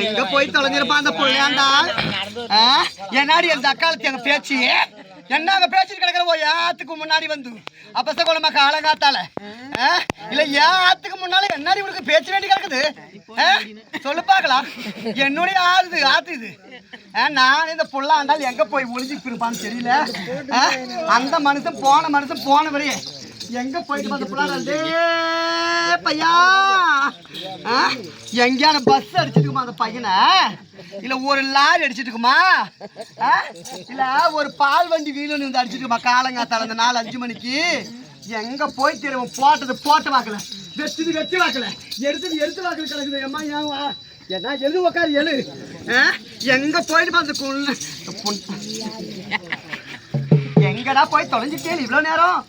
எங்க போய் தொலைஞ்சிருப்பான் அந்த புள்ளையாண்டா? என்னாடி அந்த அக்காலத்து எங்க பேச்சு என்ன அங்க பேசிட்டு கிடக்குற ஓ ஏத்துக்கு முன்னாடி வந்து அப்பச குளமா காலங்காத்தால? இல்ல ஏன் ஆத்துக்கு முன்னால என்னாடி உனக்கு பேச்சு வேண்டி கிடக்குது? சொல்லு பார்க்கலாம் என்னுடைய ஆறுது ஆத்து இது நான் இந்த புள்ளாண்டால் எங்க போய் ஒளிஞ்சிட்டு இருப்பான்னு தெரியல? அந்த மனுஷன் போன மனுஷன் போன வரையே எங்க போயிட்டு பார்த்த புள்ளாண்டே பையா? எங்கேயான பஸ் அடிச்சிட்டுக்குமா அந்த பையனை? இல்ல ஒரு லாரி அடிச்சிட்டுக்குமா ஆ? இல்ல ஒரு பால் வண்டி வீலு வந்து அடிச்சிட்டுக்குமா காலங்காத்தால அந்த நாலு அஞ்சு மணிக்கு. எங்க போய் தெரியும் போட்டது போட்டு வாக்கல. வெச்சது வெச்சு வாக்கல. எடுத்தது எடுத்து வாக்கல கிடக்குது. அம்மா ஏன் வா? என்ன எழுது உக்காரு எழு? எங்க போயிட்டு பார்த்து எங்கடா போய் தொலைஞ்சிட்டே இவ்வளோ நேரம்?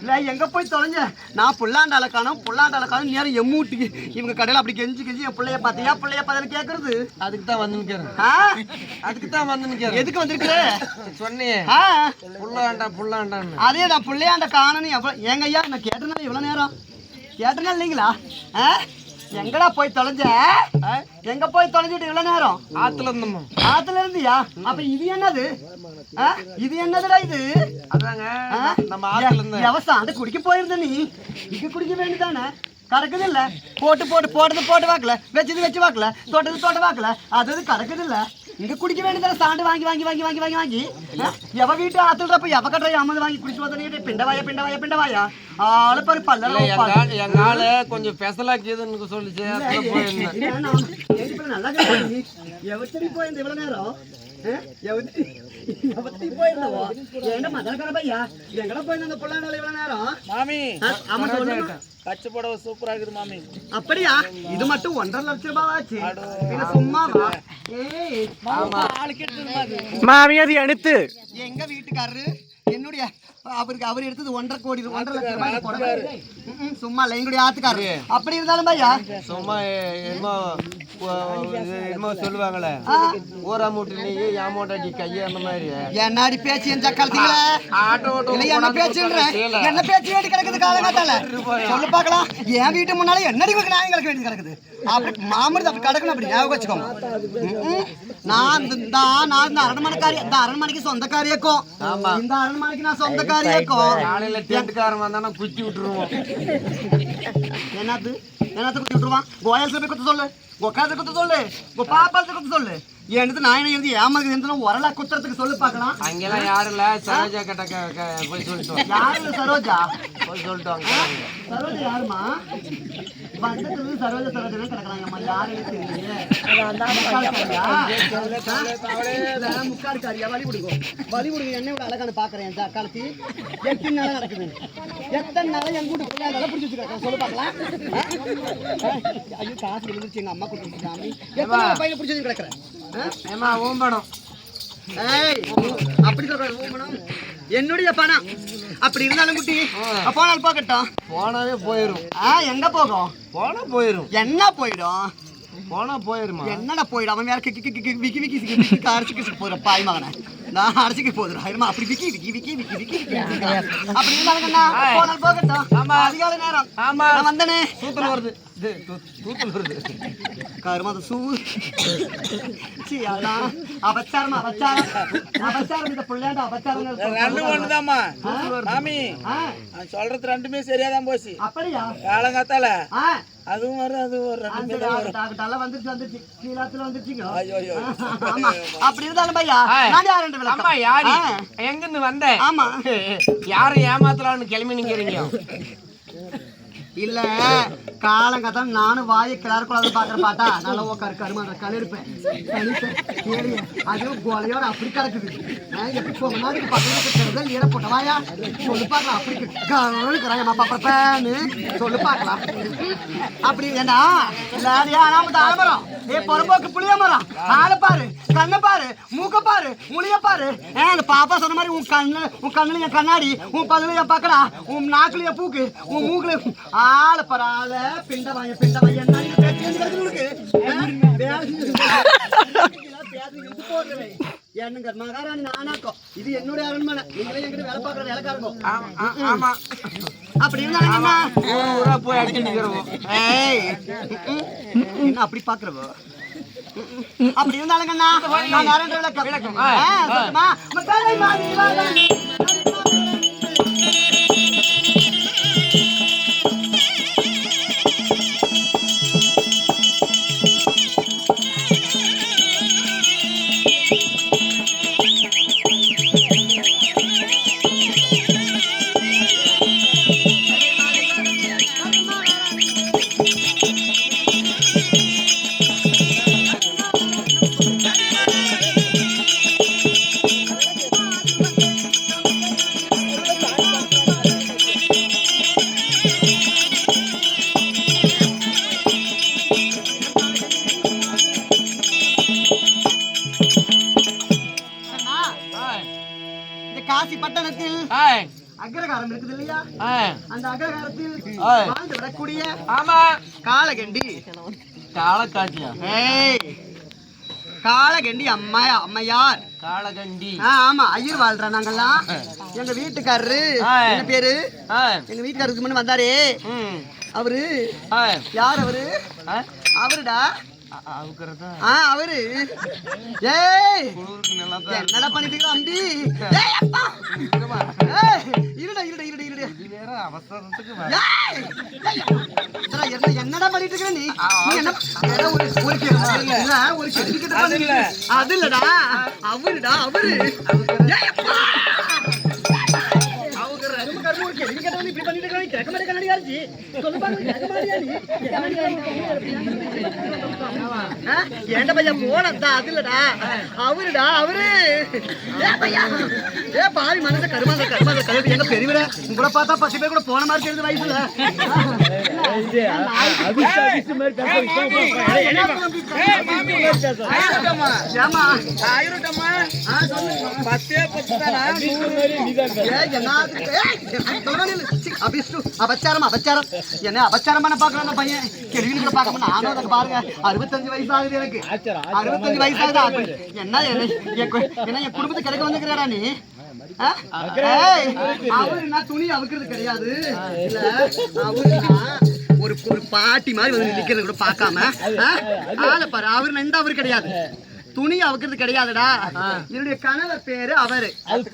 இல்ல எங்க போய் தொலைஞ்ச? நான் புல்லாண்டால காணும் புல்லாண்டால காணும் நேரம் எம்மூட்டிக்கு இவங்க கடையில் அப்படி கெஞ்சி கெஞ்சி என் பிள்ளைய பார்த்தியா பிள்ளைய பார்த்து கேட்கறது அதுக்கு தான் வந்து நிக்கிறேன். ஆ? அதுக்கு தான் வந்து நிக்கிறேன். எதுக்கு வந்திருக்கு சொன்னியே ஆ? புல்லாண்டா புல்லாண்டான்னு. அதே தான் பிள்ளையாண்ட காணணும் எவ்வளோ ஏங்க ஐயா நான் கேட்டனா இவ்வளோ நேரம்? கேட்டனா இல்லைங்களா? ஆ? எங்கடா போய் தொலைஞ்ச? எங்க போய் தொலைஞ்சிட்டு இவ்வளோ நேரம்? ஆத்துல இருந்தோமா ஆத்துல இருந்தியா? அப்ப இது என்னது? இது என்னதுடா இது? அதாங்க? நம்ம ஆத்துல இருந்த எவசம் அந்த குடிக்க போயிருந்த நீ. இங்க குடிக்க வேண்டியதானே? கறக்குது இல்ல போட்டு போட்டு போட்டது போட்டு வாக்கல. வச்சது வச்சு வாக்கல. தோட்டது தோட்ட வாக்கல. அது அது கறக்குது இல்ல இங்க குடிக்க வேண்டியதானே? சாண்டு வாங்கி வாங்கி வாங்கி வாங்கி வாங்கி வாங்கி? எவ வீட்டு ஆத்துறப்ப எவ கட்டுற அம்மது வாங்கி குடிச்சு வந்து பிண்டவாயா பிண்டவாயா பிண்டவாயா ஆளு பாரு பல்ல எங்க ஆள்- கொஞ்சம் பெசலாக்கியதுன்னு சொல்லிச்சு. நல்லா எவத்தடி போயிருந்த இவ்வளவு நேரம்? போயிருந்தவோ? மதல்கார பையா? எங்கடா போயிருந்த புள்ளாண்டால இவ்வளவு நேரம்? ஆமா கச்சு புடவை சூப்பரா இருக்குது மாமி. அப்படியா? இது மட்டும் ஒன்றரை லட்சம் ரூபாய் ஆச்சு. சும்மாவா மாமி அது எடுத்து எங்க வீட்டுக்காரரு? என்னுடைய அவருக்கு அவர் எடுத்தது ஒன்றரை கோடி ஒன்றரை லட்சம் ரூபாய் சும்மா இல்லை எங்களுடைய ஆத்துக்காரு. அப்படி இருந்தாலும் பையா சும்மா என்னமோ சொல்லுவாங்களே. ஊரா மூட்டு நீ ஏமாட்டாடி கையை அந்த மாதிரி. என்னாடி பேச்சு என் சக்காலத்தீங்களா ஆட்டோ ஓட்ட என்ன பேச்சுன்ற என்ன பேச்சு வேண்டி கிடக்குது காலங்காத்தால சொல்லு பார்க்கலாம். என் வீட்டு முன்னால என்னடி கிடக்க வேண்டி கிடக்குது? அப்படி மாமருது அப்படி கிடக்கணும் அப்படி ஞாபகம் வச்சுக்கோங்க. நான் இந்த நான் இந்த அரண்மனைக்காரி இந்த அரண்மனைக்கு சொந்தக்காரியாக்கும். இந்த அரண்மனைக்கு நான் சொந்தக்காரியாக்கும். காலையில டென்ட்காரன் வந்தானா குச்சி விட்டுருவோம். என்னது? என்னத்தை குத்தி விட்டுருவான்? கோயல் சபை குத்த சொல்லு. கொக்காத குத்த சொல்லு. உங்க பாப்பாத்த குத்த சொல்லு. என்னது நான் இருந்து ஏமாக்கு இருந்து உரலா குத்துறதுக்கு சொல்லு பார்க்கலாம். அங்கெல்லாம் யாரும் இல்ல. சரோஜா கிட்ட போய் சொல்லிட்டு. யாரு சரோஜா? போய் சொல்லிட்டு வாங்க. சரோஜா யாருமா பக்கத்துல இருந்து சரோஜா சரோஜா கிடக்குறாங்கம்மா முக்காடுக்காரியா? முக்காடுக்காரியா வழி கொடுக்கும் வழி கொடுங்க என்ன அழகான பாக்குறேன் இந்த அக்காலத்தி எத்தனை நாளா நடக்குது? எத்தனை நாளா என் கூட்டு பிள்ளை நல்லா பிடிச்சி வச்சிருக்காங்க சொல்லு பார்க்கலாம். ஆ? ஆ? ஐயோ காசு விழுந்துருச்சு. எங்க அம்மா கொடுத்து சாமி எத்தனை நாள் பையனை பிடிச்சி வச்சு கிடக்குறேன்? ஏமா ஓம்படம். ஏய், அப்படி சொல்றாரு ஊமனம். என்னுடைய பணம். அப்படி இருந்தாலும் குட்டி போனால் போகட்டும். போனாவே போயிரும். ஆ எங்க போகும்? போனா போயிரும். என்ன போயிடும்? போனா போயிருமா? என்னடா போயிடும்? அவன் வேற கிக்கி கிக்கி கிக்கி விக்கி விக்கி சிக்கி விக்கி அரைச்சிக்கு சிக்கி போதும் பாய் மகனை. நான் அரைச்சிக்கு போதும் ஆயிருமா அப்படி விக்கி விக்கி விக்கி விக்கி விக்கி அப்படி இருந்தாலுங்கண்ணா போனால் போகட்டும். அதிகாலை நேரம். ஆமா வந்தனே. தூத்தல் வருது. இது, தூ- தூத்தல் வருது கருமத சூ சி அதான் அபச்சாரம் அபச்சாரம் அபச்சாரம் இந்த பிள்ளையாண்ட அபச்சாரம் ரெண்டு ஒண்ணுதாம்மா மாமி ஆ நான் சொல்றது ரெண்டுமே சரியாதான் போச்சு அப்படியா காலங்காத்தால அதுவும் வரும் அதுவும் வரும் டாக்டர்ல வந்துருச்சு வந்துருச்சு கீழாத்துல வந்துருச்சுங்க ஐயோ அப்படி இருந்தாலும் பையா. நான் யாருன்ற அம்மா யாரு ஆ. எங்க இருந்து வந்த ஆமா யாரும் ஏமாத்தலாம்னு கிளம்பி நிக்கிறீங்க இல்ல காலங்கத்தான் நானும் வாய கிளார கூடாது பாக்குற பாட்டா நல்லா உட்காரு கருமாந்திர கலிருப்பேன் கலிப்பேன் அதுவும் கோலையோட அப்படி கிடக்குது. நான் எப்படி போக மாதிரி பக்கத்துல ஈர போட்ட வாயா. சொல்லு பார்க்கலாம் அப்படி கவனிக்கிறாங்க பாப்பான்னு சொல்லு பார்க்கலாம். அப்படி ஏண்டா இல்லாடியா நாம தாழமரம் ஏ பொறம்போக்கு புளிய மரம். ஆளை பாரு கண்ணை பாரு மூக்க பாரு முழிய பாரு. ஏன் அந்த பாப்பா சொன்ன மாதிரி உன் கண்ணு உன் கண்ணுல என் கண்ணாடி உன் பல்லுல என் பக்கடா உன் நாக்குல என் பூக்கு உன் மூக்குல ஆளை பாரு ஆளை பிண்ட வாங்க பிண்ட வாங்க. என்னங்க மகாராணி நானாக்கோ. இது என்னுடைய அரண்மனை. நீங்களே என்கிட்ட வேலை பார்க்குற வேலைக்காரங்க. ஆமா, அப்படி ஊரா போய் அடிச்சு அப்படி பாக்குறவோ? அப்படி இருந்தாலுங்கண்ணா நான் விளக்கம் காலக்காட்டியா ஏய் காலகண்டி அம்மா அம்மையார் காலகண்டி ஆ, ஆமா ஐயர் வாழ்ற நாங்கெல்லாம் எங்க வீட்டுக்காரரு. என்ன பேரு எங்க வீட்டுக்காரருக்கு முன்ன வந்தாரே அவரு யார் அவரு அவருடா? ஆ அவரு. ஏய்! என்னடா பண்ணிட்டு இருக்க அம்பி? ஏய் அப்பா! ஏய் இருடா இருடா இருடா வேற அவசரத்துக்கு. ஏய்! என்ன என்னடா பண்ணிட்டு இருக்க நீ என்ன ஒரு ஒரு இல்ல ஒரு கிட்ட பண்ணல அது இல்லடா. அவருடா அவரு ஏய் அப்பா! பண்ணிட்டு இருக்க கேட்க மாட்டே கண்ணாடியா இருந்துச்சு சொல்லு பாருங்க கேட்க மாட்டியா நீ ஆ? ஏன்டா பையா போனதா அது இல்லடா அவருடா அவரு ஏ பையா ஏ பாவி மனச கருமாத கருமாத கருப்பு எங்க பெரியவரா உங்களை பார்த்தா பத்து பேர் கூட போன மாதிரி தெரியுது வயசுல ஆயிரட்டம்மா ஏமா ஆயிரட்டம்மா ஆ சொல்லு பத்தே பத்து தானா அபிஷ்டு, அபச்சாரம் அபச்சாரம். என்ன அபச்சாரம் பண்ண பாக்குறான் அந்த பையன்? கேள்வி கூட பார்க்க நானும் அதை பாருங்க. அறுபத்தஞ்சு வயசு ஆகுது எனக்கு அறுபத்தஞ்சு வயசு ஆகுது என்ன என்ன என் குடும்பத்தை கிடைக்க வந்துக்கிறாரா நீ? ஆ? ஏய், அவரு நான் துணி அவுக்கிறது கிடையாது. இல்ல அவருனா ஒரு ஒரு பாட்டி மாதிரி வந்து நிக்கிறது கூட பார்க்காம ஆ? ஆளை பாரு அவரு எந்த அவரு கிடையாது. துணி அவுக்கிறது கிடையாதுடா. என்னுடைய கணவர் பேரு அவரு. அது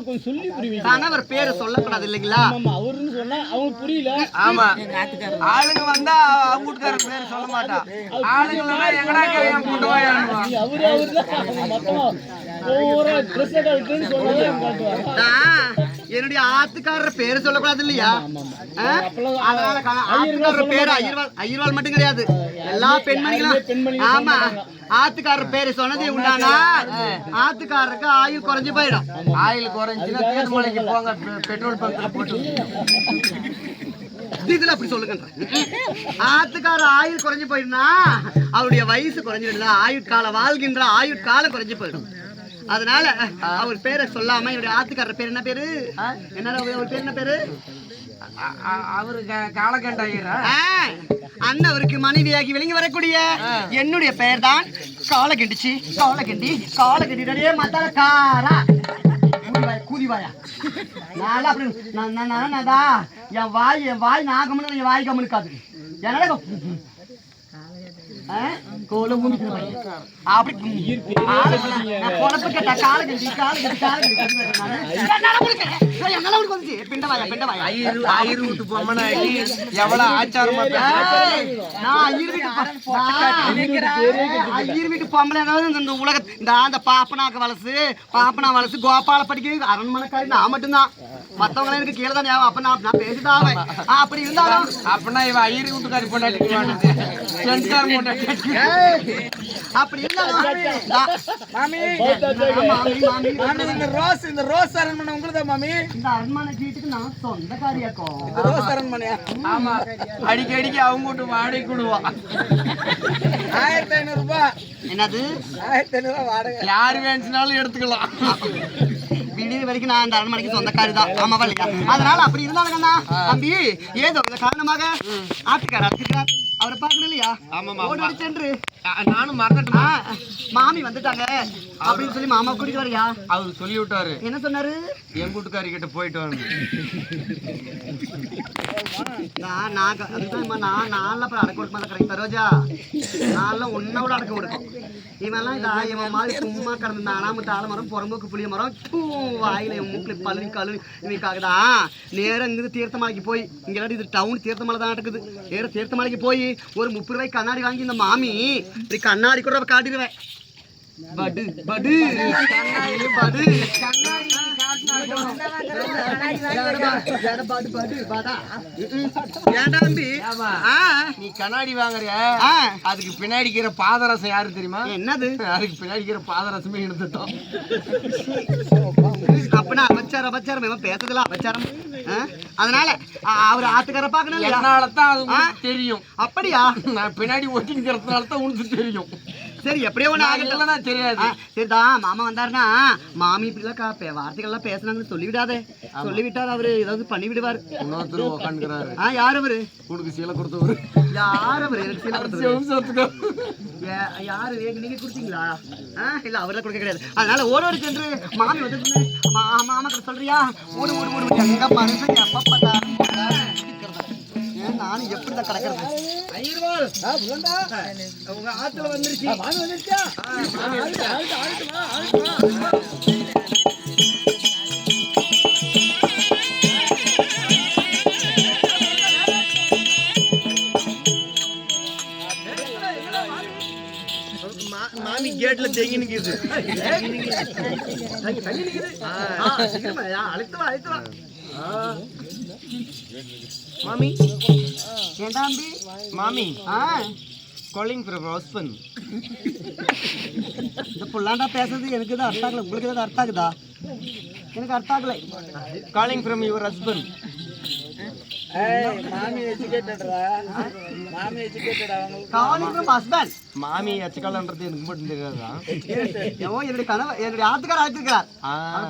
கொஞ்சம் சொல்லி புரியுங்க கணவர் பேரு சொல்லக்கூடாது இல்லைங்களா? ஆமா அவருன்னு சொன்னா புரியல. ஆமா. ஆளுங்க வந்தா அவங்க வீட்டுக்காரர் பேர் சொல்ல எங்கடா அவரு அவரு தான். மொத்தமா ட்ரெஸ் எடுத்துன்னு சொன்னதே நான் என்னுடைய ஆத்துக்காரர் பேரு சொல்லக்கூடாது இல்லையா? அதனால ஆத்துக்காரர் பேரு ஐயர்வாள் ஐயர்வாள் மட்டும் கிடையாது. எல்லா பெண்மணிகளும் ஆமா ஆத்துக்காரர் பேரு சொன்னதே உண்டானா? ஆத்துக்காரருக்கு ஆயுள் குறைஞ்சு போயிடும். ஆயில் குறைஞ்சுன்னா தேர்மலைக்கு போங்க பெட்ரோல் பங்க்ல போட்டு. இதுல அப்படி சொல்லுங்க ஆத்துக்கார ஆயுள் குறைஞ்சு போயிடுனா அவருடைய வயசு குறைஞ்சிடுல ஆயுட்கால வாழ்கின்ற ஆயுட்காலம் குறைஞ்சு போயிடும். அதனால அவர் பேரை சொல்லாம என்னுடைய ஆத்துக்காரர் பேர் என்ன பேரு? என்ன அவர் பேர் என்ன பேரு? அவரு க- காலக்கண்ட ஐயரா ஆ, அண்ணவருக்கு மனைவியாகி விளங்கி வரக்கூடிய என்னுடைய பெயர் தான் காலகண்டிச்சு. காலகண்டி காலகண்டிடே மத்தால காரா கூதிவாயா, நான் அப்படி நான் நான் நான் என் வாய் என் வாய் நாகம்னு என் வாய் கம்முனுக்காது. என்னால ஊமிக்கிற பையன். அப்படி பொழப்பு கேட்டா காலகண்டி காலகண்டி காலகண்டி கத்துக்கிறேன் நானு. என்னால உனக்கு என்னால உனக்கு வந்துச்சு. பிண்டவாயா பிண்டவாயா ஐயரு ஐயரு வீட்டு பொம்மனாக்கி எவ்வளவு ஆச்சாரமா பேசுறா. ஏய், நான் ஐயர் வீட்டு பொ- நான் ஐயர் வீட்டு பொம்பளை அதாவது இந்த உலக இந்த அந்த பாப்பனாக்கு வலசு பாப்பனா வலசு கோபால படிக்க அரண்மனைக்காரி. நான் மட்டும்தான். மத்தவங்க எனக்கு கீழே தான் ஞாபகம் அப்ப நான் பேசிதான் அப்படி இருந்தாலும் அப்படின்னா இவ ஐயரு வீட்டுக்காரி பொண்டாட்டி அப்படி இந்த ரோஸ் இந்த ரோஸ் அரண்மனை உங்களுதா மாமி இந்த அரண்மனை வீட்டுக்கு நான் சொந்தக்காரியாக்கோம் இந்த ரோஸ் அரண்மனையா ஆமா அடிக்கடிக்கு அவங்க வீட்டு வாடகை கொடுவான் ஆயிரத்தி ஐநூறு ரூபாய். என்னது? ஆயிரத்தி ஐநூறு ரூபாய் வாடகை. யார் வேணுச்சுனாலும் எடுத்துக்கலாம். விடிய வரைக்கும் நான் அந்த அரண்மனைக்கு சொந்தக்காரி தான். ஆமாவா இல்லையா அதனால அப்படி இருந்தாலும் கண்ணா தம்பி ஏதோ இந்த காரணமாக ஆட்டுக்கார ஆட்டுக்கிறார் அவரை பார்க்கணும் இல்லையா? ஆமாமா. ஓடி சென்று. நானும் மறந்துட்டேன் ஆ, மாமி வந்துட்டாங்க. அப்படின்னு சொல்லி மாமா கூட்டிட்டு வரியா அவர் சொல்லி விட்டாரு என்ன சொன்னாரு? என் வீட்டுக்காரி கிட்ட போயிட்டு வரணும். நான் நான் நான் நான்லாம் அப்புறம் அடக்க கொடுக்க மாட்டேன் கிடைக்கும் ரோஜா? நான்லாம் ஒன்ன விட அடக்க கொடுக்கும் இவன்லாம் இதா இவன் மாதிரி சும்மா கிடந்து நானாம தாழ மரம் புறம்போக்கு புளிய மரம் பூ வாயில இவன் மூக்கில் பழுவி கழுவி இவனுக்காக தான் நேரம் இங்கிருந்து தீர்த்தமலைக்கு போய் இங்க இல்லாட்டி இது டவுன் தீர்த்தமலை தான் நடக்குது. நேரம் தீர்த்தமலைக்கு போய் ஒரு முப்பது ரூபாய்க்கு கண்ணாடி வாங்கி இந்த மாமி இப்படி கண்ணாடி கூட காட்டிடுவேன். படு படு. கண்ணாடி படு. நீ கண்ணாடி வாங்குறிய? அதுக்கு பின்னாடி இருக்கிற பாதரசம் யாரு தெரியுமா? என்னது? அதுக்கு பின்னாடி இருக்கிற பாதரசமே எடுத்துட்டோம். அப்பனா அபச்சாரம் அபச்சாரம். இவன் பேசுறதுல அபச்சாரம்? அதனால அவர் ஆத்துக்கார பாக்கணும் என்னால தான் தெரியும். அப்படியா? நான் பின்னாடி ஒட்டிங்கிறதுனால தான் உனக்கு தெரியும். சரி எப்படியோ ஆகட்டும். இல்லைன்னா தெரியாது. சரிதான் மாமா வந்தாருன்னா மாமி இப்படிலாம் வார்த்தைகள்லாம் பேசுனாங்கன்னு சொல்லி விடாதே சொல்லி விட்டார் அவரு ஏதாவது பண்ணி விடுவாரு இன்னொருத்தர் உக்காந்துக்கிறாரு. ஆ யார் அவரு? உனக்கு சீலை கொடுத்தவரு. யார் அவரு? எனக்கு சீலை யா- யாரு? நீங்க- கொடுத்தீங்களா இல்ல அவரெல்லாம் கொடுக்க கிடையாது. அதனால ஓடோடி சென்று மாமி வந்து மாமா கிட்ட சொல்றியா? ஓடு ஓடு ஓடு. எங்க மனுஷன் எப்ப பார்த்தாலும் நானும் எப்படி தான் கிடக்கிறது உங்க ஆத்துல வந்துருச்சு மா- மாமி கேட்ல தெங்கி நிக்குது மாமி? ஏண்டா அம்பி மாமி. ஆ. காலிங் ஃப்ரம் ஹஸ்பண்ட் இந்த புள்ளாண்டா பேசுறது எனக்கு தான் அர்த்தம் ஆகல. உங்களுக்கு ஏதாவது அர்த்தம் ஆகுதா? எனக்கு அர்த்தம் ஆகலை. காலிங் ஃப்ரம் யுவர் ஹஸ்பண்ட் மாமி அச்சக்காலன்றது எனக்கு மட்டும் தெரியாதா என்னுடைய கனவு என்னுடைய ஆத்துக்கார ஆத்துக்கிறார்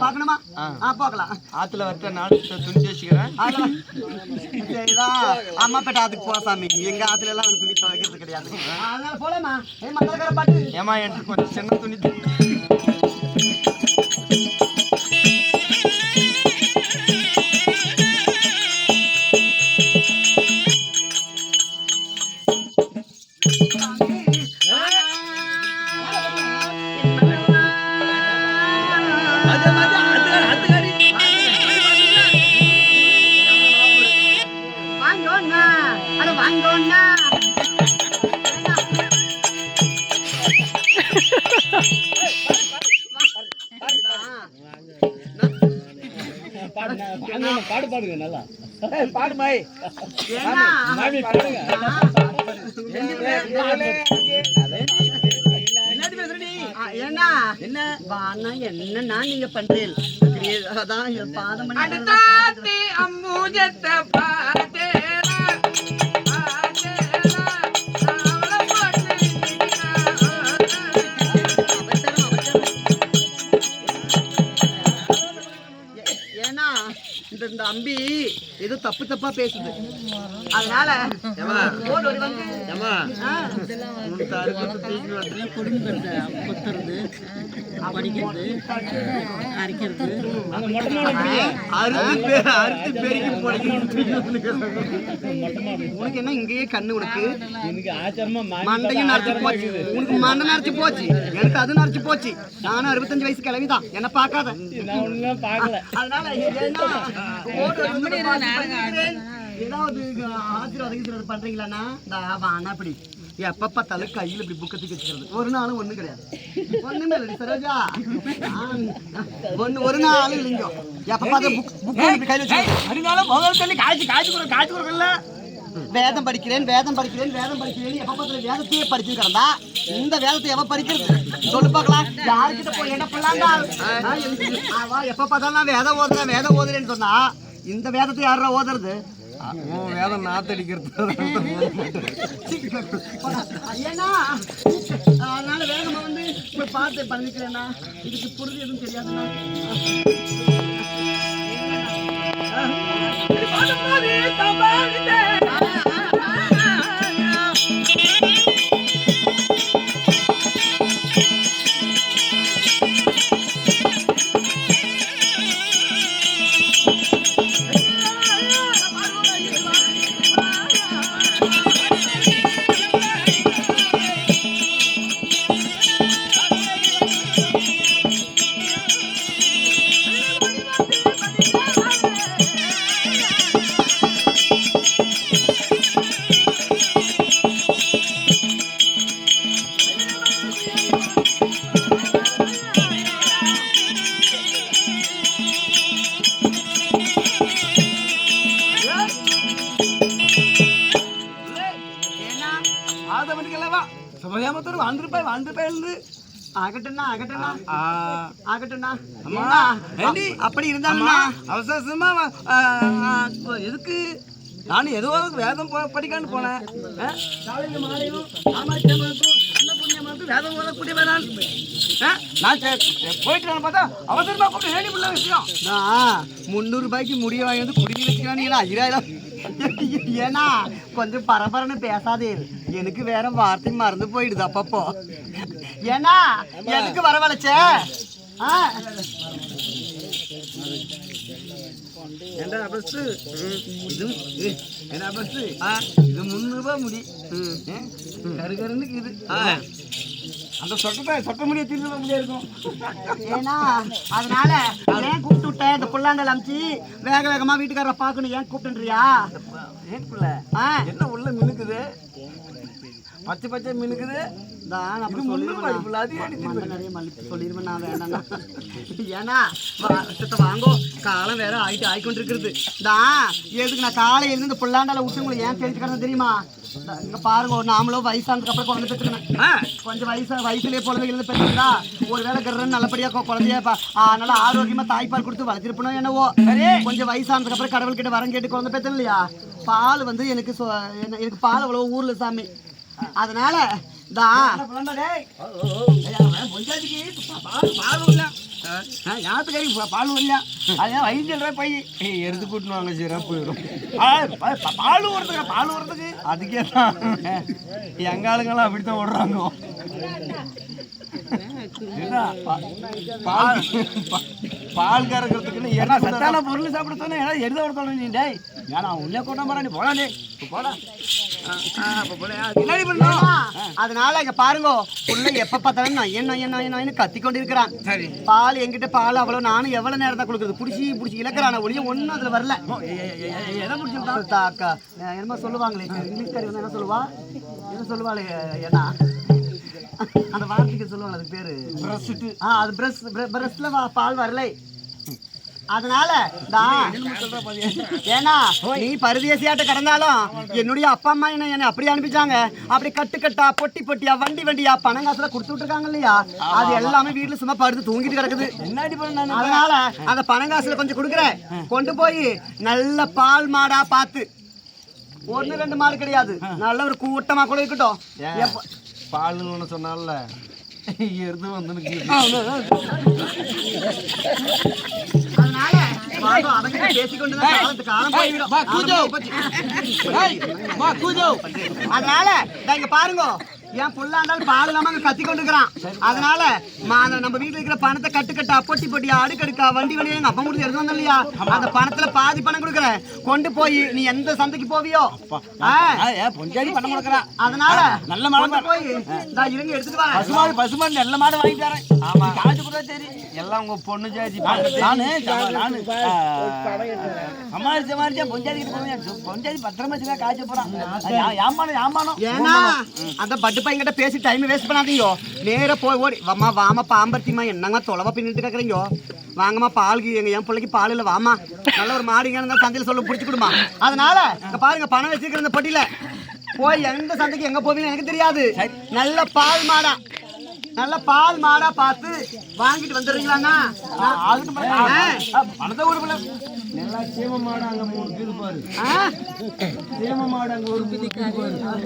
பார்க்கணுமா? ஆ. பார்க்கலாம். ஆத்துல வரட்ட நான் துணி வச்சுக்கிறேன் அம்மா பேட்ட ஆத்துக்கு போ சாமி. எங்க ஆத்துல எல்லாம் வந்து துணி துவைக்கிறது கிடையாது. அதனால போலாமா ஏ மக்களுக்கார பாட்டு. ஏமா எனக்கு கொஞ்சம் சின்ன துணி என்னன்னா நீங்க பண்றீங்க? அதான் பாதம் ஏன்னா இந்த இந்த அம்பி ஏதோ தப்பு தப்பா பேசுது. அதனால மாடு எப்படியே அறுத்து அறுத்து பெருக்கி உனக்கு என்ன இங்கேயே கண்ணு உனக்கு? மண்டையும் நரைச்சு போச்சு. உனக்கு மண்டை நரைச்சு போச்சு. எனக்கு அது நரைச்சு போச்சு. நானும் அறுபத்தஞ்சு வயசு கிளவிதான் என்ன பார்க்காத. அதனால ஏதாவது ஆசீர்வாதம் கீசீர்வாதம் பண்றீங்களாண்ணா? இந்த வானா அப்படி எப்ப பார்த்தாலும் கையில இப்படி புக்கை தூக்கி வச்சுக்கிறது. ஒரு நாளும் ஒண்ணு கிடையாது. ஒண்ணுமே இல்லை சரோஜா. ஒண்ணு ஒரு நாளும் இல்லைங்க. எப்ப பார்த்தா புக் புக் இப்படி கையில வச்சுக்கிறது. அதனால முதல் தண்ணி காய்ச்சி காய்ச்சி கொடுக்க காய்ச்சி கொடுக்கல. வேதம் படிக்கிறேன் வேதம் படிக்கிறேன் வேதம் படிக்கிறேன். எப்ப பார்த்தாலும் வேதத்தையே படிச்சு கிடந்தா இந்த வேதத்தை எவ படிக்கிறது? சொல்லு பார்க்கலாம். யாருக்கிட்ட போய் என்ன எனக்கு- அவ எப்ப பார்த்தாலும் வேதம் ஓதுறேன் வேதம் ஓதுறேன்னு சொன்னா இந்த வேதத்தை யாரா ஓதுறது? வேதம் நாத்தடிக்கிறது ஏன்னா அதனால வேகமா வந்து பார்த்து பண்ணிக்கிறேன்னா இதுக்கு புரிஞ்சு எதுவும் தெரியாதுண்ணா வாழ்ந்துருப்பாய் வாழ்ந்துருப்பாய் ஆகட்டும்ண்ணா ஆகட்டும்ண்ணா. ஆகட்டும்ண்ணா. அம்மா, அப்படி இருந்தாலும்ண்ணா. அவசர அவசரமா எதுக்கு? நானும் ஏதோ வேதம் படிக்கான்னு போனேன். வேதம் ஓதக்கூடிய ஆ? நான் போயிட்டு பார்த்தா அவசரமா கூப்பிட்டு வேண்டி உள்ள விஷயம். நான் முந்நூறு ரூபாய்க்கு முடிய வாங்கி வந்து குடிக்க வச்சுக்கிறானீங்களா? ஐயாயிரம். ஏன்னா கொஞ்சம் பரபரன்னு பேசாதே எனக்கு வேற வார்த்தை மறந்து போயிடுது அப்பப்போ. ஏன்னா எதுக்கு வரவழைச்ச இது ரூபாய் முடி. ஏ? கரு கருன்னு இது. அந்த சொட்டத்தை சொட்ட முடிய திரும்ப முடியா இருக்கும் ஏன்னா அதனால ஏன் கூப்பிட்டு விட்ட இந்த புல்லாண்டல் அமிச்சு வேக வேகமா வீட்டுக்காரரை பார்க்கணும். ஏன் கூப்பிட்டுன்றியா? ஏன் புள்ள? என்ன உள்ள மினுக்குது? பச்சை பச்சை மினுக்குது. அது ஏன் மண்டை நிறைய மல்லிப்பூ சொல்லிருவேன் நான் வேண்டாம் ஏன்னா சித்த வாங்கோ காலம் வேற ஆயிட்டு ஆயிக்கொண்டு இருக்கிறது தான் எதுக்கு நான் காலையில இந்த புல்லாண்டால விட்டு உங்களுக்கு ஏன் தெரிஞ்சுக்கிறேன் தெரியுமா? இங்க பாருங்க ஒரு நாமளும் வயசானதுக்கு அப்புறம் குழந்தை பெற்றுக்கணும். கொஞ்சம் வயசா வயசுலயே குழந்தைகள் பெற்றுக்கிட்டா ஒரு வேளை கர்றன்னு நல்லபடியா குழந்தைய நல்லா ஆரோக்கியமா தாய்ப்பால் கொடுத்து வளர்த்திருப்பணும் என்னவோ. கொஞ்சம் வயசானதுக்கு அப்புறம் கடவுள் கிட்ட வரம் கேட்டு குழந்தை பெற்றேன் இல்லையா? பால் வந்து எனக்கு எனக்கு பால் அவ்வளோ ஊர்ல சாமி. அதனால தான் யாத்துக்காரி பால் வரலையா அதான் வயிற்று ரூபாய் பை எடுத்து கூட்டினு வாங்க சீரா போயிடும் பால் வரதுக்கு பால் வரதுக்கு. அதுக்கே தான். எங்க ஆளுங்கெல்லாம் அப்படித்தான் பா- பால் பால் கறக்கிறதுக்குன்னு என்ன சத்தான பொருள் சாப்பிட சொன்னா ஏன்னா எடுத்து விட நீ டேய். ஏன்னா உள்ளே கூட்ட மாறா நீ போடா டேய். அதனால இங்க பாருங்க புள்ள எப்ப பார்த்தாலும் நொய்யன் நொய்யன் நொய்யன் நொய்யன்னு கத்தி கொண்டு இருக்கிறான் சரி. பால் என்கிட்ட பால் அவ்வளவு நானும் எவ்வளவு நேரம் தான் கொடுக்குறது? புடிச்சி புடிச்சி இழக்கிறான ஒளியும் ஒண்ணும் அதுல வரல. எதை முடிச்சுட்டா தா- அக்கா அஹ் என்னமோ சொல்லுவாங்களே இங்கிலீஷ் காரி வந்து என்ன சொல்லுவா? என்ன சொல்லுவாளே ஏன்னா? அந்த வார்த்தைக்கு சொல்லுவாங்க அதுக்கு பேரு. பிரஸ்ட்டு ஆ அது பிரஸ் பிரஸ்ல பால் வரலை. அதனால ஏன்னா நீ பரதேசியாட்ட கடந்தாலும் என்னுடைய அப்பா அம்மா என்ன என்னை அப்படி அனுப்பிச்சாங்க. அப்படி கட்டு கட்டா பொட்டி பொட்டியா வண்டி வண்டியா பணம் காசுல கொடுத்து விட்டுருக்காங்க இல்லையா? அது எல்லாமே வீட்டுல சும்மா படுத்து தூங்கிட்டு கிடக்குது. அதனால அந்த பணம் காசுல கொஞ்சம் கொடுக்குறேன். கொண்டு போய் நல்ல பால் மாடா பார்த்து. ஒண்ணு ரெண்டு மாடு கிடையாது. நல்ல ஒரு கூட்டமா கூட இருக்கட்டும். பாலுன்னு ஒன்று சொன்னால எருது வந்து அதனால அதனால இங்க பாருங்க. என் புள்ளாண்டால் பால் இல்லாம அங்க கத்தி கொண்டு இருக்கிறான் அதனால நம்ம வீட்டுல இருக்கிற பணத்தை கட்டு கட்டா பொட்டி பொட்டியா அடுக்கடுக்கா வண்டி வண்டியா எங்க அப்பா முடிச்சு எடுத்து இல்லையா அந்த பணத்துல பாதி பணம் கொடுக்குறேன் கொண்டு போய் நீ எந்த சந்தைக்கு போவியோ? பொஞ்சாடி முடக்கிறா அதனால நல்ல மாடு போய் இந்தா இருங்க எடுத்துட்டு வரேன். பசுமாடு பசுமாடு நல்ல மாடு வாங்கி தரேன் ஆமா. காசு கூட சரி? எல்லாம் உங்க பொண்ணு ஜாதி. நானு நானு சமாளிச்ச கிட்ட பொஞ்சாதி பத்திரமா காய்ச்ச போறான். யாமானம் யாமானம் ஏன்னா அந்த பட்டு பையன்கிட்ட பேசி டைம் வேஸ்ட் பண்ணாதீங்க நேரா போய் ஓடி வாமா வாமா பாம்பர்த்திமா என்னங்க தொலைவா பின்னிட்டு கேக்குறீங்க வாங்கம்மா பாலுக்கு எங்க என் பிள்ளைக்கு பால் இல்ல வாமா நல்ல ஒரு மாடிங்க இருந்தா சந்தையில சொல்ல பிடிச்சி கொடுமா அதனால இங்க பாருங்க பணம் வச்சிருக்கிற இந்த பொட்டியில போய் எந்த சந்தைக்கு எங்க போவீங்க எனக்கு தெரியாது நல்ல பால் மாடா நல்ல பால் மாடா பார்த்து வாங்கிட்டு வந்துடுறீங்களாண்ணா ஆ. பணத்தை விடுபல நல்லா சீம மாடு அங்க மூணு பேர் பாரு ஆ? சீம மாடு அங்க ஒரு மூணு பேர் பாரு